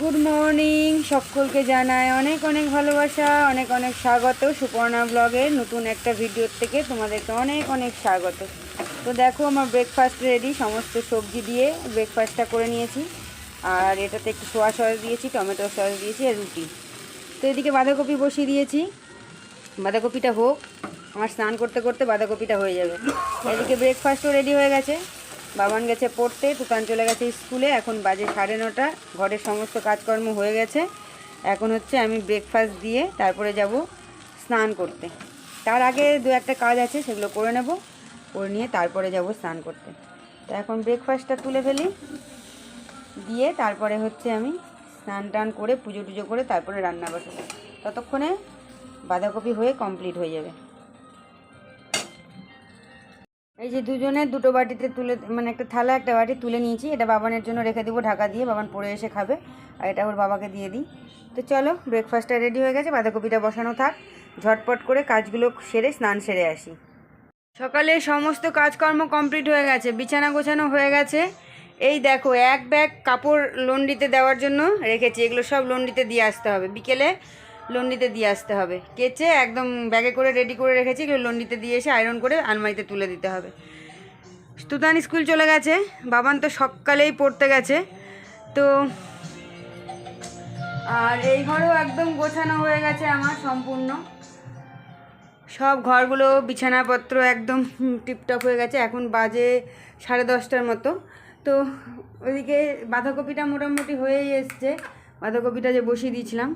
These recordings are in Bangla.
গুড মর্নিং সকলকে জানায় অনেক অনেক ভালোবাসা, অনেক অনেক স্বাগত সুপর্ণা ব্লগের নতুন একটা ভিডিওর থেকে তোমাদেরকে অনেক অনেক স্বাগত। তো দেখো, আমার ব্রেকফাস্ট রেডি সমস্ত সবজি দিয়ে ব্রেকফাস্টটা করে নিয়েছি। আর এটাতে একটু সোয়া সস দিয়েছি টমেটো সস দিয়েছি আর রুটি। তো এদিকে বাঁধাকপি বসিয়ে দিয়েছি। বাঁধাকপিটা হোক, আমার স্নান করতে করতে বাঁধাকপিটা হয়ে যাবে। এদিকে ব্রেকফাস্টও রেডি হয়ে গেছে। বাবান গেছে পড়তে তুকান চলে গেছে স্কুলে, এখন বাজে সাড়ে নটা ঘরের সমস্ত কাজকর্ম হয়ে গেছে। এখন হচ্ছে আমি ব্রেকফাস্ট দিয়ে তারপরে যাব স্নান করতে। তার আগে দু একটা কাজ আছে, সেগুলো করে নেব, করে নিয়ে তারপরে যাব স্নান করতে। তো এখন ব্রেকফাস্টটা তুলে ফেলি, দিয়ে তারপরে হচ্ছে আমি স্নান টান করে, পুজো টুজো করে তারপরে রান্না বসাবো। ততক্ষণে বাঁধাকপি হয়ে কমপ্লিট হয়ে যাবে। এই যে দুজনে দুটো বাটিতে তুলে মানে একটা থালা, একটা বাটি তুলে নিয়েছি। এটা বাবানের জন্য রেখে দেবো, ঢাকা দিয়ে। বাবান পরে এসে খাবে, আর এটা ওর বাবাকে দিয়ে দিই। তো চলো ব্রেকফাস্টটা রেডি হয়ে গেছে, বাঁধাকপিটা বসানো থাক। ঝটপট করে কাজগুলো সেরে, স্নান সেরে আসি। সকালে সমস্ত কাজকর্ম কমপ্লিট হয়ে গেছে, বিছানা গোছানো হয়ে গেছে। এই দেখো, এক ব্যাগ কাপড় লন্ডিতে দেওয়ার জন্য রেখেছি। এগুলো সব লন্ডিতে দিয়ে আসতে হবে। বিকেলে লন্ডিতে দিয়ে আসতে হবে। কেচে একদম ব্যাগে করে রেডি করে রেখেছি, এগুলো লন্ডিতে দিয়ে এসে আয়রন করে আলমারিতে তুলে দিতে হবে। তুতান স্কুল চলে গেছে, বাবান তো সকালেই পড়তে গেছে। তো আর এই ঘরেও একদম গোছানো হয়ে গেছে আমার সম্পূর্ণ। সব ঘরগুলো, বিছানাপত্র একদম টিপটপ হয়ে গেছে, এখন বাজে সাড়ে দশটার মতো। তো ওইদিকে বাঁধাকপিটা মোটামুটি হয়েই এসছে। বাঁধাকপিটা যে বসিয়ে দিয়েছিলাম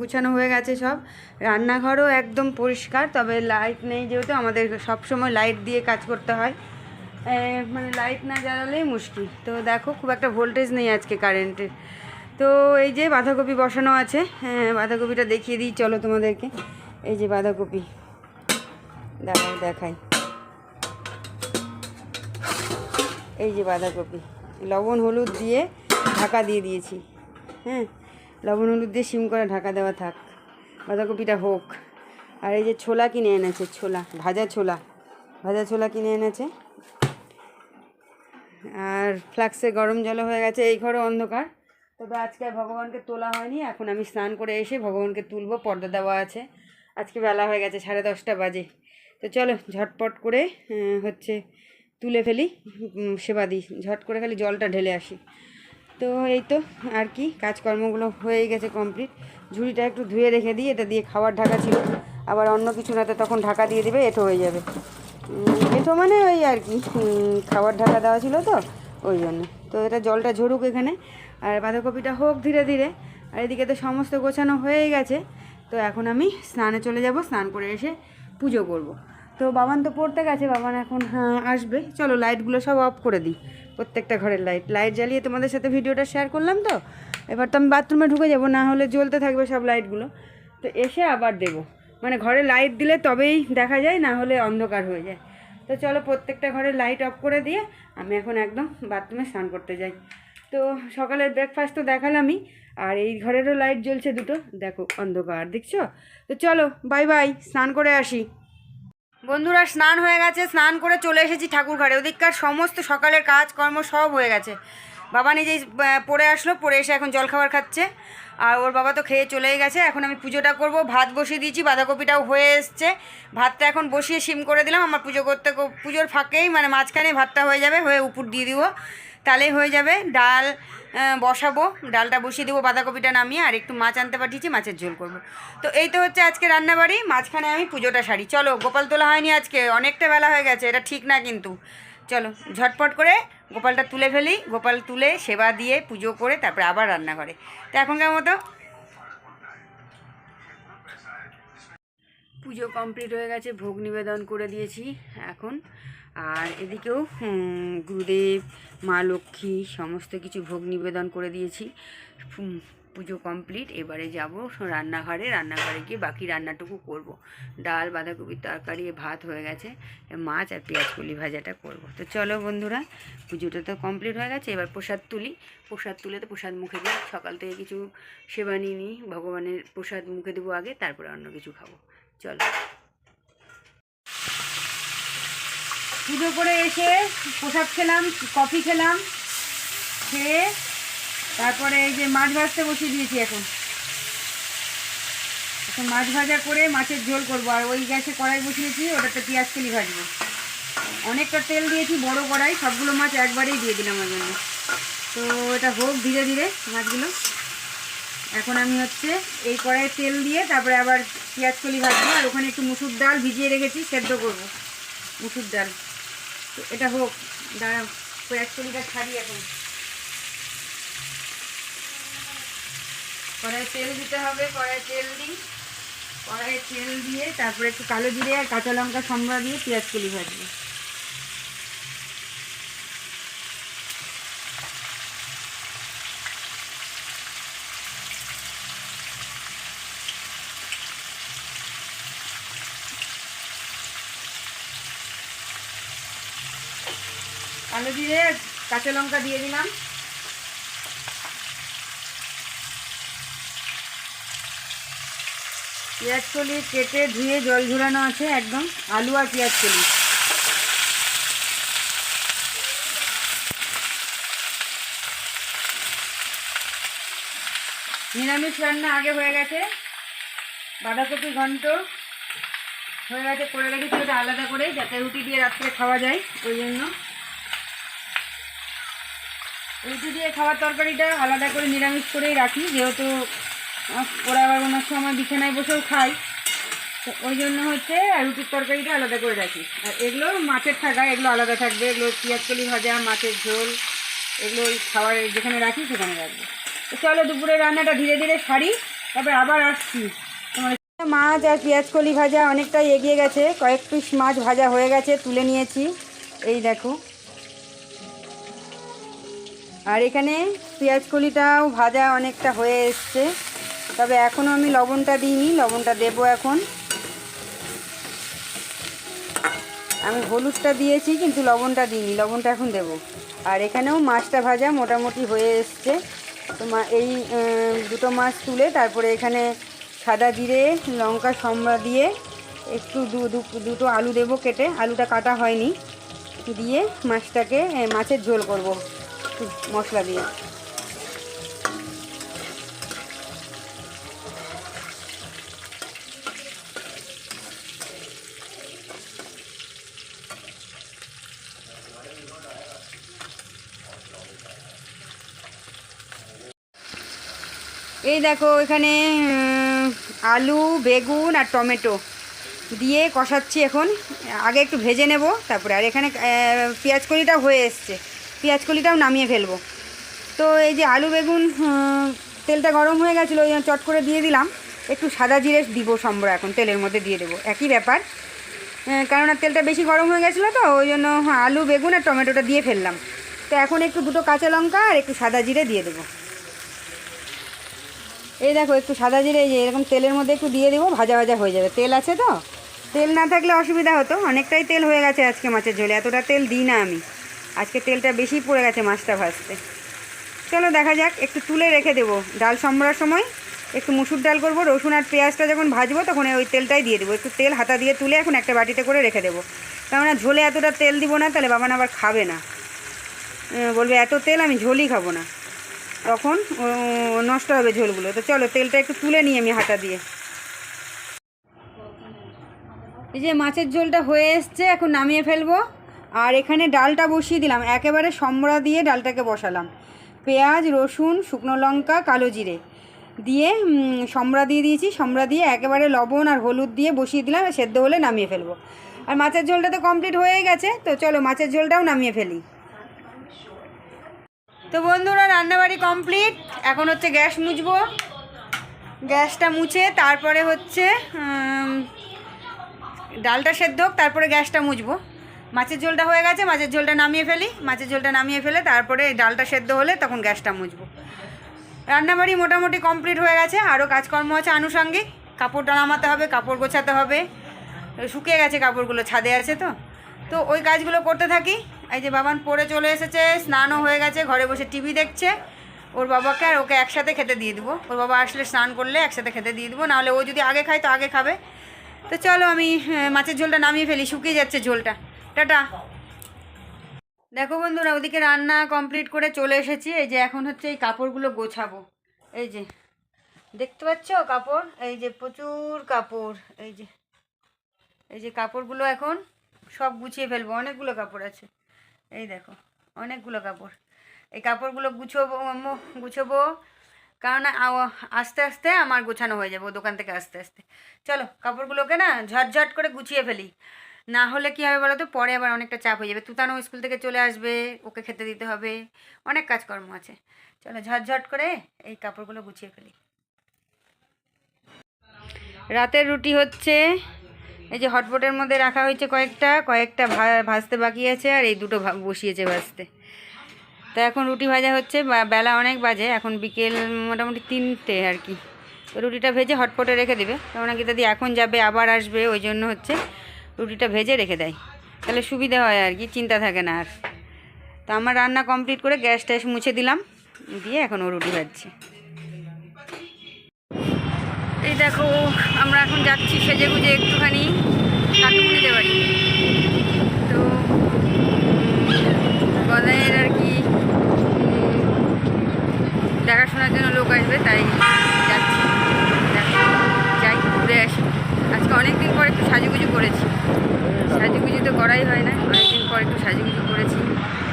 গুছানো হয়ে গেছে সব। রান্নাঘরও একদম পরিষ্কার, তবে লাইট নেই যেহেতু, আমাদের সব সময় লাইট দিয়ে কাজ করতে হয়। মানে লাইট না জ্বালালেই মুশকিল। তো দেখো, খুব একটা ভোল্টেজ নেই আজকে কারেন্টের তো এই যে বাঁধাকপি বসানো আছে হ্যাঁ বাঁধাকপিটা দেখিয়ে দিই, চলো তোমাদেরকে। এই যে বাঁধাকপি। দেখাই দেখাই। এই যে বাঁধাকপি। লবণ, হলুদ দিয়ে ঢাকা দিয়ে দিয়েছি। হ্যাঁ লবণ হলুদ দিয়ে সিম করে ঢাকা দেওয়া থাক, বাঁধাকপিটা হোক। আর এই যে ছোলা কিনে এনেছে, ছোলা, ভাজা ছোলা ভাজা ছোলা কিনে এনেছে। আর ফ্লাক্সে গরম জল হয়ে গেছে, এই ঘরে অন্ধকার। তবে আজকে ভগবানকে তোলা হয়নি, এখন আমি স্নান করে এসে ভগবানকে তুলবো, পর্দা দেওয়া আছে। আজকে বেলা হয়ে গেছে, সাড়ে দশটা বাজে। তো চলো, ঝটপট করে হচ্ছে তুলে ফেলি সেবা দিই। ঝট করে খালি জলটা ঢেলে আসি। তো এই তো আর কি, কাজকর্মগুলো হয়ে গেছে কমপ্লিট ঝুড়িটা একটু ধুয়ে রেখে দিই, এটা দিয়ে খাবার ঢাকা ছিল। আবার অন্য কিছু নাতে তখন ঢাকা দিয়ে দেবে এটো হয়ে যাবে। এটো মানে ওই আর কি খাবার ঢাকা দেওয়া ছিল তো, ওই জন্য। তো এটা জলটা ঝরুক এখানে, আর বাঁধাকপিটা হোক ধীরে ধীরে। আর এদিকে তো সমস্ত গোছানো হয়েই গেছে, তো এখন আমি স্নানে চলে যাব, স্নান করে এসে পুজো করব। তো বাবান তো পড়তে গেছে বাবান এখন হ্যাঁ, আসবে। চলো লাইটগুলো সব অফ করে দিই প্রত্যেকটা ঘরের লাইট লাইট জ্বালিয়ে তোমাদের সাথে ভিডিওটা শেয়ার করলাম তো? এবার তো আমি বাথরুমে ঢুকে যাব না হলে জ্বলতে থাকবে সব লাইটগুলো তো এসে আবার দেবো। মানে ঘরে লাইট দিলে তবেই দেখা যায় না হলে অন্ধকার হয়ে যায়। তো চলো প্রত্যেকটা ঘরে লাইট অফ করে দিয়ে আমি এখন একদম বাথরুমে স্নান করতে যাই। তো সকালের ব্রেকফাস্ট তো দেখালামই আর এই ঘরেরও লাইট জ্বলছে দুটো। দেখো অন্ধকার দেখছ? তো চলো বাই বাই স্নান করে আসি। বন্ধুরা, স্নান হয়ে গেছে, স্নান করে চলে এসেছি ঠাকুর ঘরে ওদিককার সমস্ত সকালের কাজকর্ম সব হয়ে গেছে। বাবা নিজেই পড়ে আসলো, পড়ে এসে এখন জলখাবার খাচ্ছে। আর ওর বাবা তো খেয়ে চলেই গেছে। এখন আমি পুজোটা করব। ভাত বসিয়ে দিয়েছি, বাঁধাকপিটাও হয়ে এসছে। ভাতটা এখন বসিয়ে সিম করে দিলাম। আমার পুজো করতে পুজোর ফাঁকেই মানে মাঝখানে ভাতটা হয়ে যাবে, হয়ে উপর দিয়ে দিব। তাহলেই হয়ে যাবে। ডাল বসাবো। ডালটা বসিয়ে দেবো, বাঁধাকপিটা নামিয়ে, আর একটু মাছ আনতে পাঠিয়েছি, মাছের ঝোল করব। তো এই তো হচ্ছে আজকে রান্নাবাড়ি। মাঝখানে আমি পুজোটা সারি। চলো, গোপাল তোলা হয়নি আজকে, অনেকটা বেলা হয়ে গেছে, এটা ঠিক না কিন্তু। চলো, ঝটপট করে গোপালটা তুলে ফেলি। গোপাল তুলে সেবা দিয়ে পুজো করে তারপরে আবার রান্না করে। তো এখনকার মতো পুজো কমপ্লিট হয়ে গেছে, ভোগ নিবেদন করে দিয়েছি এখন। আর এদিকেও গুরুদেব, মা লক্ষ্মী সমস্ত কিছু ভোগ নিবেদন করে দিয়েছি। পুজো কমপ্লিট, এবারে যাব রান্নাঘরে। রান্নাঘরে গিয়ে বাকি রান্নাটুকু করব। ডাল, বাঁধাকপির তরকারি, ভাত হয়ে গেছে। মাছ আর পেঁয়াজ কলি ভাজাটা করব। তো চলো বন্ধুরা, পুজোটা তো কমপ্লিট হয়ে গেছে। এবার প্রসাদ তুলি। প্রসাদ তুলে তো প্রসাদ মুখে দিই। সকাল থেকে কিছু সেবা নিয়ে নিই ভগবানের প্রসাদ মুখে দেবো আগে, তারপরে অন্য কিছু খাব। চলো। পুজো করে এসে প্রসাদ খেলাম, কফি খেলাম, খেয়ে তারপরে এই যে মাছ ভাজতে বসিয়ে দিয়েছি এখন। এখন মাছ ভাজা করে মাছের ঝোল করব, আর ওই গ্যাসে কড়াই বসিয়েছি, ওটাতে পেঁয়াজ কলি ভাজবো। অনেকটা তেল দিয়েছি, বড় কড়াই, সবগুলো মাছ একবারেই দিয়ে দিলাম ওই জন্য। তো এটা হোক ধীরে ধীরে মাছগুলো। এখন আমি হচ্ছে এই কড়াইয়ে তেল দিয়ে তারপরে আবার পেঁয়াজ কলি ভাজবো, আর ওখানে একটু মুসুর ডাল ভিজিয়ে রেখেছি, সেদ্ধ করব। মুসুর ডাল। তো এটা হোক দাঁড়া পেঁয়াজ কলিটা ছাড়ি এখন। কড়াই তেল দিতে হবে কড়াই তেল দিই। কড়াই তেল দিয়ে তারপরে একটু কালো জিরে আর কাঁচা লঙ্কা সম্ভব দিয়ে পেঁয়াজ কলি ভাজবো। জিরে কাঁচা লঙ্কা দিয়ে দিলাম। পেঁয়াজ কলি কেটে ধুয়ে জল ঝরানো আছে একদম, আলু আর পেঁয়াজ কলি। নিরামিষ রান্না আগে হয়ে গেছে, বাঁধাকপি ঘন্ট হয়ে গেছে, করে রেখেছি ওটা আলাদা করে যাতে রুটি দিয়ে রাত্রে খাওয়া যায়, ওই জন্য। রুটি দিয়ে খাওয়ার তরকারিটা আলাদা করে নিরামিষ করেই রাখি, যেহেতু ওরা আবার ওনার সময় বিছানায় বসেও খাই তো ওই জন্য হচ্ছে রুটির তরকারিটা আলাদা করে রাখি। আর এগুলো মাছের থাকা, এগুলো আলাদা থাকবে। এগুলো পেঁয়াজ কলি ভাজা, মাছের ঝোল, এগুলো খাবার যেখানে রাখি সেখানে রাখব। তো চলো দুপুরে রান্নাটা ধীরে ধীরে সারি, তারপরে আবার আসছি। তোমার মাছ আর পেঁয়াজ কলি ভাজা অনেকটাই এগিয়ে গেছে। কয়েক পিস মাছ ভাজা হয়ে গেছে, তুলে নিয়েছি। এই দেখো। আর এখানে পেঁয়াজ কলিটাও ভাজা অনেকটা হয়ে এসছে। তবে এখনও আমি লবণটা দিইনি, লবণটা দেবো এখন। আমি হলুদটা দিয়েছি, কিন্তু লবণটা দিইনি, লবণটা এখন দেব। আর এখানেও মাছটা ভাজা মোটামুটি হয়ে এসছে। তো এই দুটো মাছ তুলে তারপরে এখানে সাদা জিরে, লঙ্কা সম্বা দিয়ে একটু দুটো আলু দেবো কেটে। আলুটা কাটা হয়নি। দিয়ে মাছটাকে মাছের ঝোল করব। একটু মশলা দিয়ে। এই দেখো, এখানে আলু, বেগুন আর টমেটো দিয়ে কষাচ্ছি এখন। আগে একটু ভেজে নেব, তারপরে। আর এখানে পেঁয়াজ কলিটাও হয়ে এসছে। পেঁয়াজ কলিটাও নামিয়ে ফেলব। তো এই যে আলু বেগুন তেলটা গরম হয়ে গেছিল ওই চট করে দিয়ে দিলাম। একটু সাদা জিরে দিব সম্বর এখন তেলের মধ্যে দিয়ে দেবো। একই ব্যাপার। আহ, কেননা তেলটা বেশি গরম হয়ে গেছিল তো ওই জন্য হ্যাঁ, আলু বেগুন আর টমেটোটা দিয়ে ফেললাম। তো এখন একটু দুটো কাঁচা লঙ্কা আর একটু সাদা জিরে দিয়ে দেবো। এই দেখো একটু সাদা জিরে যে এরকম তেলের মধ্যে একটু দিয়ে দেবো ভাজা ভাজা হয়ে যাবে। তেল আছে তো? তেল না থাকলে অসুবিধা হতো অনেকটাই তেল হয়ে গেছে আজকে মাছের ঝোলে এতটা তেল দিই না আমি। আজকে তেলটা বেশি পড়ে গেছে মাছটা ভাজতে। চলো দেখা যাক, একটু তুলে রেখে দেবো। ডাল সম্বরার সময় একটু মুসুর ডাল করব, রসুন আর পেঁয়াজটা যখন ভাজবো তখন ওই তেলটাই দিয়ে দেবো। একটু তেল হাতা দিয়ে তুলে এখন একটা বাটিতে করে রেখে দেবো। কেননা ঝোলে এতটা তেল দিব না, তাহলে বাবান আবার খাবে না। বলবে, এত তেল আমি ঝোলই খাব না। তখন নষ্ট হবে ঝোলগুলো। তো চলো, তেলটা একটু তুলে নিই আমি হাতা দিয়ে। এই যে মাছের ঝোলটা হয়ে এসছে, এখন নামিয়ে ফেলব। আর এখানে ডালটা বসিয়ে দিলাম। একেবারে সম্বরা দিয়ে ডালটাকে বসালাম। পেঁয়াজ, রসুন, শুকনো লঙ্কা, কালো জিরে দিয়ে সম্বরা দিয়ে দিয়েছি। সম্বরা দিয়ে একেবারে লবণ আর হলুদ দিয়ে বসিয়ে দিলাম। সেদ্ধ হলে নামিয়ে ফেলব। আর মাছের ঝোলটা তো কমপ্লিট হয়ে গেছে। তো চলো মাছের ঝোলটাও নামিয়ে ফেলি। তো বন্ধুরা, রান্নাবাড়ি কমপ্লিট। এখন হচ্ছে গ্যাস মুছবো। গ্যাসটা মুছে তারপরে হচ্ছে ডালটা সেদ্ধ হোক, তারপরে গ্যাসটা মুছবো। মাছের ঝোলটা হয়ে গেছে, মাছের ঝোলটা নামিয়ে ফেলি। মাছের ঝোলটা নামিয়ে ফেলে তারপরে ডালটা সেদ্ধ হলে তখন গ্যাসটা মুছবো। রান্নাবাড়ি মোটামুটি কমপ্লিট হয়ে গেছে, আরও কাজকর্ম আছে আনুষঙ্গিক। কাপড়টা নামাতে হবে, কাপড় গোছাতে হবে। শুকিয়ে গেছে কাপড়গুলো, ছাদে আছে তো। তো ওই কাজগুলো করতে থাকি। এই যে বাবান পরে চলে এসেছে, স্নানও হয়ে গেছে, ঘরে বসে টিভি দেখছে। ওর বাবাকে আর ওকে একসাথে খেতে দিয়ে দেবো। ওর বাবা আসলে স্নান করলে একসাথে খেতে দিয়ে দেবো, নাহলে ও যদি আগে খায় তো আগে খাবে। তো চলো আমি মাছের ঝোলটা নামিয়ে ফেলি, শুকিয়ে যাচ্ছে ঝোলটা। টাটা। দেখো বন্ধুরা, ওদিকে রান্না কমপ্লিট করে চলে এসেছি। এই যে এখন হচ্ছে এই কাপড়গুলো গোছাবো। এই যে, দেখতে পাচ্ছ কাপড়? এই যে প্রচুর কাপড়। এই যে এই যে কাপড়গুলো এখন সব গুছিয়ে ফেলব। অনেকগুলো কাপড় আছে। এই দেখো, অনেকগুলো কাপড়। এই কাপড়গুলো গুছোবো গুছোবো। কারণ আস্তে আস্তে আমার গোছানো হয়ে যাবে দোকান থেকে আস্তে আস্তে। চলো, কাপড়গুলোকে না ঝটঝট করে গুছিয়ে ফেলি। না হলে কী হবে বলো তো পরে আবার অনেকটা চাপ হয়ে যাবে। তুতানো স্কুল থেকে চলে আসবে, ওকে খেতে দিতে হবে। অনেক কাজকর্ম আছে। চলো ঝটঝট করে এই কাপড়গুলো গুছিয়ে ফেলি। রাতের রুটি হচ্ছে, এই যে হটপটের মধ্যে রাখা হয়েছে কয়েকটা কয়েকটা ভাজতে বাকি আছে আর এই দুটো বসিয়েছে ভাজতে। তো এখন রুটি ভাজা হচ্ছে বেলা অনেক বাজে, এখন বিকেল মোটামুটি তিনটে আর কি। তো রুটিটা ভেজে হটপটে রেখে দেবে। কেননা কি দাদি এখন যাবে, আবার আসবে, ওই জন্য হচ্ছে রুটিটা ভেজে রেখে দেয়। তাহলে সুবিধা হয় আর কি, চিন্তা থাকে না আর। তো আমার রান্না কমপ্লিট করে গ্যাস ট্যাস মুছে দিলাম, দিয়ে এখন ও রুটি ভাজছে। এই দেখো, আমরা এখন যাচ্ছি সেজে গুজে একটুখানি কাকুমুনিতে বাড়ি। তো গদাইয়ের আর কি দেখাশোনার জন্য লোক আসবে, তাই যাচ্ছি। যাই, ঘুরে আসি। আজকে অনেক দিন পর একটু সাজুগুজু করেছি। সাজুগুজু তো করাই হয় না, অনেকদিন পর একটু সাজুগুজু করেছি,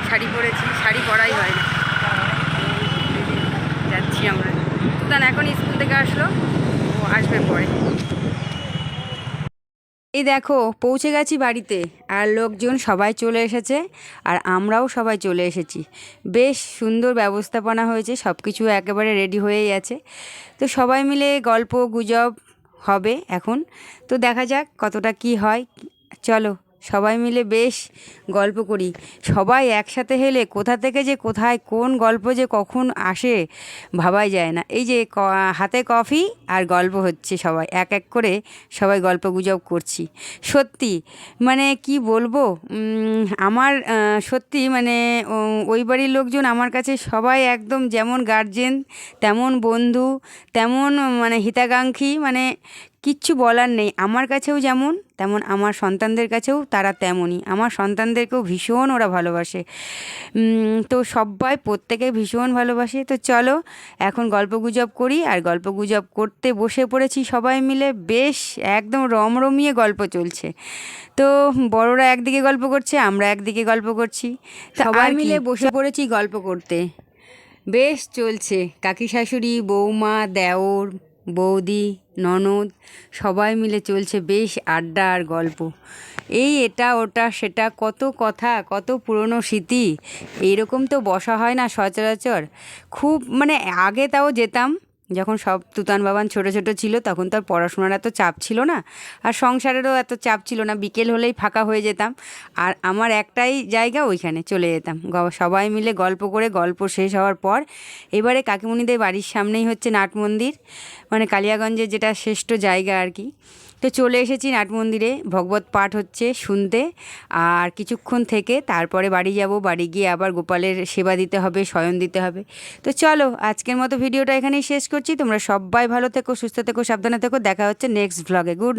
শাড়ি পরেছি, শাড়ি পরাই হয় না। যাচ্ছি আমরা। সুতান এখন স্কুল থেকে আসলো, ও আসবে পরে। এই দেখো, পৌঁছে গেছি বাড়িতে, আর লোকজন সবাই চলে এসেছে, আর আমরাও সবাই চলে এসেছি। বেশ সুন্দর ব্যবস্থাপনা হয়েছে সব কিছু একেবারে রেডি হয়েই আছে। তো সবাই মিলে গল্প, গুজব হবে এখন। তো দেখা যাক কতটা কি হয়। চলো সবাই মিলে বেশ গল্প করি। সবাই একসাথে হেলে কোথা থেকে যে কোথায় কোন গল্প যে কখন আসে ভাবাই যায় না। এই যে হাতে কফি আর গল্প হচ্ছে সবাই, এক এক করে সবাই গল্প গুজব করছি। সত্যি মানে কি বলব? আমার সত্যি মানে ওই বাড়ির লোকজন আমার কাছে সবাই একদম যেমন গার্জেন তেমন বন্ধু, তেমন মানে হিতাকাঙ্ক্ষী মানে কিচ্ছু বলার নেই। আমার কাছেও যেমন তেমন আমার সন্তানদের কাছেও তারা তেমনই। আমার সন্তানদেরকেও ভীষণ ওরা ভালোবাসে। তো সবাই প্রত্যেকে ভীষণ ভালোবাসে। তো চলো এখন গল্পগুজব করি আর গল্পগুজব করতে বসে পড়েছি সবাই মিলে। বেশ একদম রমরমিয়ে গল্প চলছে। তো বড়রা একদিকে গল্প করছে আমরা একদিকে গল্প করছি। সবাই মিলে বসে পড়েছি গল্প করতে। বেশ চলছে। কাকি শাশুড়ি বৌমা দেওর বৌদি, ননদ, সবাই মিলে চলছে বেশ আড্ডা আর গল্প। এই এটা, ওটা, সেটা, কত কথা, কত পুরনো স্মৃতি, এইরকম তো বসা হয় না সচরাচর। খুব মানে আগে তাও যেতাম যখন সব তুতান বাবান ছোটো ছোটো ছিল, তখন তো আর পড়াশোনার এত চাপ ছিল না। আর সংসারেরও এত চাপ ছিল না, বিকেল হলেই ফাঁকা হয়ে যেতাম। আর আমার একটাই জায়গা ওইখানে, চলে যেতাম। সবাই মিলে গল্প করে, গল্প শেষ হওয়ার পর এবারে কাকিমণিদের বাড়ির সামনেই হচ্ছে নাট মন্দির মানে কালিয়াগঞ্জের যেটা শ্রেষ্ঠ জায়গা আর কি। তো চলে এসেছি নাট মন্দিরে। ভগবত পাঠ হচ্ছে শুনতে। আর কিছুক্ষণ থেকে তারপরে বাড়ি যাব। বাড়ি গিয়ে আবার গোপালের সেবা দিতে হবে, শয়ন দিতে হবে। তো চলো, আজকের মতো ভিডিওটা এখানেই শেষ করছি। তোমরা সবাই ভালো থেকো, সুস্থ থেকো, সাবধানে থেকো। দেখা হচ্ছে নেক্সট ভ্লগে গুড